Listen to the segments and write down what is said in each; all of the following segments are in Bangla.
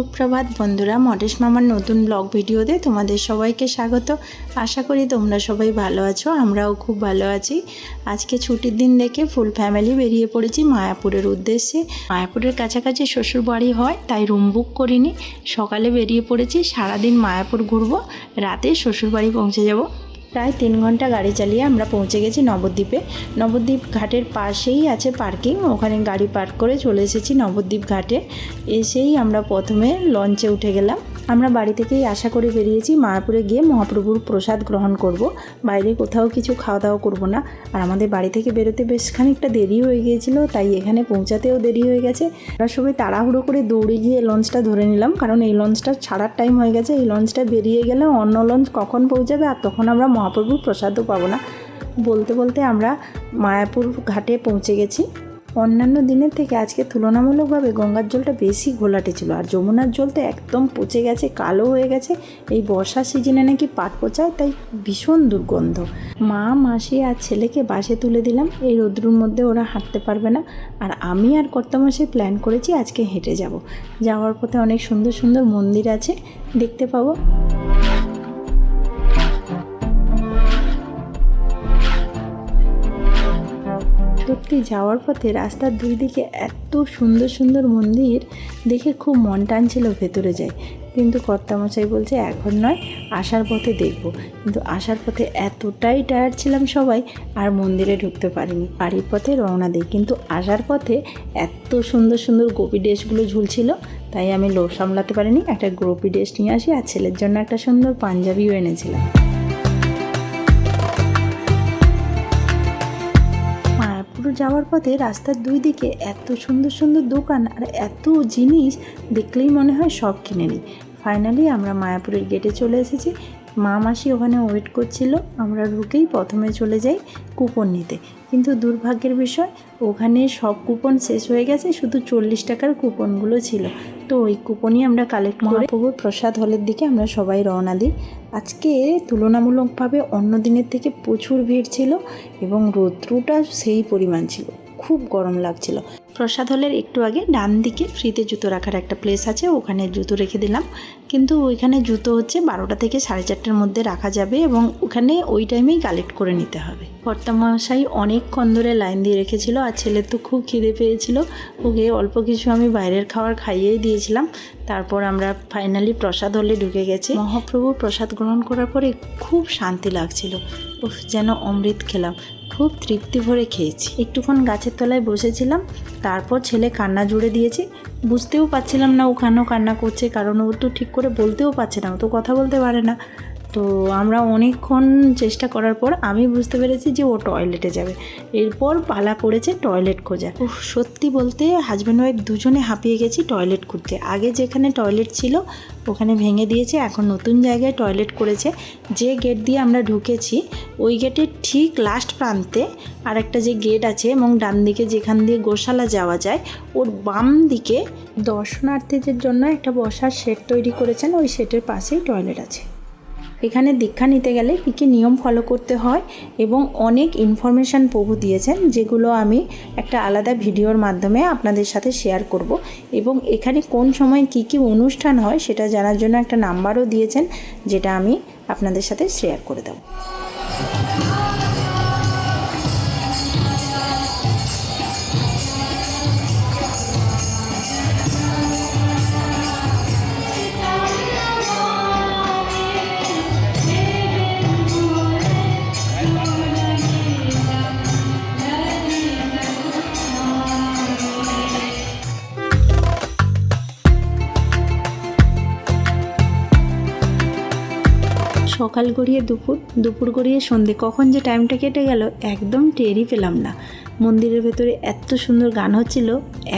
সুপ্রভাত বন্ধুরা, মডেশ মামার নতুন ব্লগ ভিডিওতে তোমাদের সবাইকে স্বাগত। আশা করি তোমরা সবাই ভালো আছো, আমরাও খুব ভালো আছি। আজকে ছুটির দিন দেখে ফুল ফ্যামিলি বেরিয়ে পড়েছি মায়াপুরের উদ্দেশ্যে। মায়াপুরের কাছাকাছি শ্বশুর বাড়ি হয়, তাই রুম বুক করিনি। সকালে বেরিয়ে পড়েছি, সারাদিন মায়াপুর ঘুরবো, রাতে শ্বশুর বাড়ি পৌঁছে যাব। প্রায় তিন ঘণ্টা গাড়ি চালিয়ে আমরা পৌঁছে গেছি নবদ্বীপে। নবদ্বীপ ঘাটের পাশেই আছে পার্কিং, ওখানে গাড়ি পার্ক করে চলে এসেছি নবদ্বীপ ঘাটে। এসেই আমরা প্রথমে লঞ্চে উঠে গেলাম। আমরা বাড়ি থেকেই আশা করে বেরিয়েছি মায়াপুরে গিয়ে মহাপ্রভুর প্রসাদ গ্রহণ করব। বাইরে কোথাও কিছু খাওয়া দাওয়া করব না। আর আমাদের বাড়ি থেকে বেরোতে বেশ খানিকটা দেরি হয়ে গিয়েছিল, তাই এখানে পৌঁছাতেও দেরি হয়ে গেছে। আমরা সবাই তাড়াহুড়ো করে দৌড়ে গিয়ে লঞ্চটা ধরে নিলাম, কারণ এই লঞ্চটা ছাড়ার টাইম হয়ে গেছে। এই লঞ্চটা বেরিয়ে গেলে অন্য লঞ্চ কখন পৌঁছাবে আর তখন আমরা মহাপ্রভুর প্রসাদও পাবো না। বলতে বলতে আমরা মায়াপুর ঘাটে পৌঁছে গেছি। অন্যান্য দিনের থেকে আজকে তুলনামূলকভাবে গঙ্গার জলটা বেশি ঘোলাটে ছিল। আর যমুনার জল তো একদম পচে গেছে, কালো হয়ে গেছে। এই বর্ষার সিজনে নাকি পাট পচায়, তাই ভীষণ দুর্গন্ধ। মা, মাসি আর ছেলেকে বাসে তুলে দিলাম। এই রোদ্রুর মধ্যে ওরা হাঁটতে পারবে না। আর আমি আর কর্তামশাই প্ল্যান করেছি আজকে হেঁটে যাব। যাওয়ার পথে অনেক সুন্দর সুন্দর মন্দির আছে, দেখতে পাবো। সত্যি যাওয়ার পথে রাস্তার দুই দিকে এত সুন্দর সুন্দর মন্দির দেখে খুব মন টানছিল ভেতরে যাই। কিন্তু কর্তামশাই বলছে, এখন নয়, আসার পথে দেখব। কিন্তু আসার পথে এতটাই টায়ার্ড ছিলাম সবাই, আর মন্দিরে ঢুকতে পারিনি। বাড়ির পথে রওনা দিই, কিন্তু আসার পথে এত সুন্দর সুন্দর গোপী ড্রেসগুলো ঝুলছিল, তাই আমি লোভ সামলাতে পারিনি। একটা গোপী ড্রেস নিয়ে আসি, আর ছেলের জন্য একটা সুন্দর পাঞ্জাবিও এনেছিলাম। যাওয়ার পথে রাস্তার দুই দিকে এত সুন্দর সুন্দর দোকান আর এত জিনিস দেখলেই মনে হয় সব কিনে নিই। ফাইনালি আমরা মায়াপুরের গেটে চলে এসেছি। মা মাসি ওখানে ওয়েট করছিল। আমরা ঢুকেই প্রথমে চলে যাই কুপন নিতে। কিন্তু দুর্ভাগ্যের বিষয়, ওখানে সব কুপন শেষ হয়ে গেছে। শুধু চল্লিশ টাকার কুপনগুলো ছিল। তো ওই কুপনই আমরা কালেক্ট করে প্রভুর প্রসাদ হলের দিকে আমরা সবাই রওনা দিই। আজকে তুলনামূলকভাবে অন্য দিনের থেকে প্রচুর ভিড় ছিল এবং রৌদ্রটা সেই পরিমাণ ছিল। খুব গরম লাগছিল। প্রসাদ হলের একটু আগে ডান দিকে ফ্রিতে জুতো রাখার একটা প্লেস আছে, ওখানে জুতো রেখে দিলাম। কিন্তু ওইখানে জুতো হচ্ছে বারোটা থেকে সাড়ে চারটার মধ্যে রাখা যাবে এবং ওখানে ওই টাইমেই কালেক্ট করে নিতে হবে। কর্তামশাই অনেকক্ষণ ধরে লাইন দিয়ে রেখেছিল, আর ছেলের তো খুব খিদে পেয়েছিল। ওকে অল্প কিছু আমি বাইরের খাবার খাইয়েই দিয়েছিলাম। তারপর আমরা ফাইনালি প্রসাদ হলে ঢুকে গেছি। মহাপ্রভুর প্রসাদ গ্রহণ করার পরে খুব শান্তি লাগছিল। উফ, যেন অমৃত খেলাম। খুব তৃপ্তি ভরে খেয়েছি। একটুক্ষণ গাছের তলায় বসেছিলাম। তারপর ছেলে কান্না জুড়ে দিয়েছে। বুঝতেও পারছিলাম না ও কেন কান্না করছে, কারণ ও তো ঠিক করে বলতেও পারছে না। ও তো কথা বলতে পারে না। তো আমরা অনেকক্ষণ চেষ্টা করার পর আমি বুঝতে পেরেছি যে ও টয়লেটে যাবে। এরপর পালা পড়েছে টয়লেট খোঁজা। সত্যি বলতে হাজব্যান্ড ওয়াইফ দুজনে হাঁপিয়ে গেছি টয়লেট খুঁজতে আগে যেখানে টয়লেট ছিল, ওখানে ভেঙে দিয়েছে, এখন নতুন জায়গায় টয়লেট করেছে। যে গেট দিয়ে আমরা ঢুকেছি, ওই গেটের ঠিক লাস্ট প্রান্তে আরেকটা যে গেট আছে এবং ডান দিকে যেখান দিয়ে গোশালা যাওয়া যায়, ওর বাম দিকে দর্শনার্থীদের জন্য একটা বসার শেড তৈরি করেছেন। ওই শেডের পাশেই টয়লেট আছে। এখানে দীক্ষা নিতে গেলে কী কী নিয়ম ফলো করতে হয় এবং অনেক ইনফরমেশান প্রভু দিয়েছেন, যেগুলো আমি একটা আলাদা ভিডিওর মাধ্যমে আপনাদের সাথে শেয়ার করব এবং এখানে কোন সময় কি কি অনুষ্ঠান হয় সেটা জানার জন্য একটা নাম্বারও দিয়েছেন, যেটা আমি আপনাদের সাথে শেয়ার করে দেবো। সকাল গড়িয়ে দুপুর দুপুর গড়িয়ে সন্ধে। কখন যে টাইমটা কেটে গেল, একদম টেরই পেলাম না। মন্দিরের ভেতরে এত সুন্দর গান হচ্ছিল,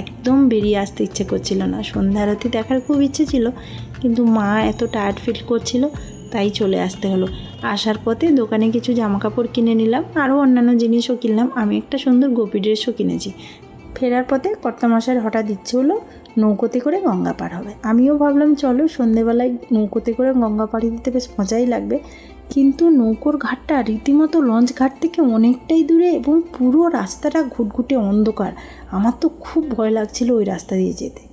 একদম বেরিয়ে আসতে ইচ্ছে করছিল না। সন্ধ্যা আরতি দেখার খুব ইচ্ছে ছিল, কিন্তু মা এত টায়ার্ড ফিল করছিল, তাই চলে আসতে হলো। আসার পথে দোকানে কিছু জামা কাপড় কিনে নিলাম, আরও অন্যান্য জিনিসও কিনলাম। আমি একটা সুন্দর গোপী ড্রেসও কিনেছি। ফেরার পথে কর্তামশাইয়ের হঠাৎ ইচ্ছে হলো নৌকোতে করে গঙ্গা পার হবে। আমিও ভাবলাম, চলো সন্ধেবেলায় নৌকোতে করে গঙ্গা পাড়ি দিতে বেশ মজাই লাগবে। কিন্তু নৌকোর ঘাটটা রীতিমতো লঞ্চ ঘাট থেকে অনেকটাই দূরে এবং পুরো রাস্তাটা ঘুটঘুটে অন্ধকার। আমার তো খুব ভয় লাগছিল ওই রাস্তা দিয়ে যেতে।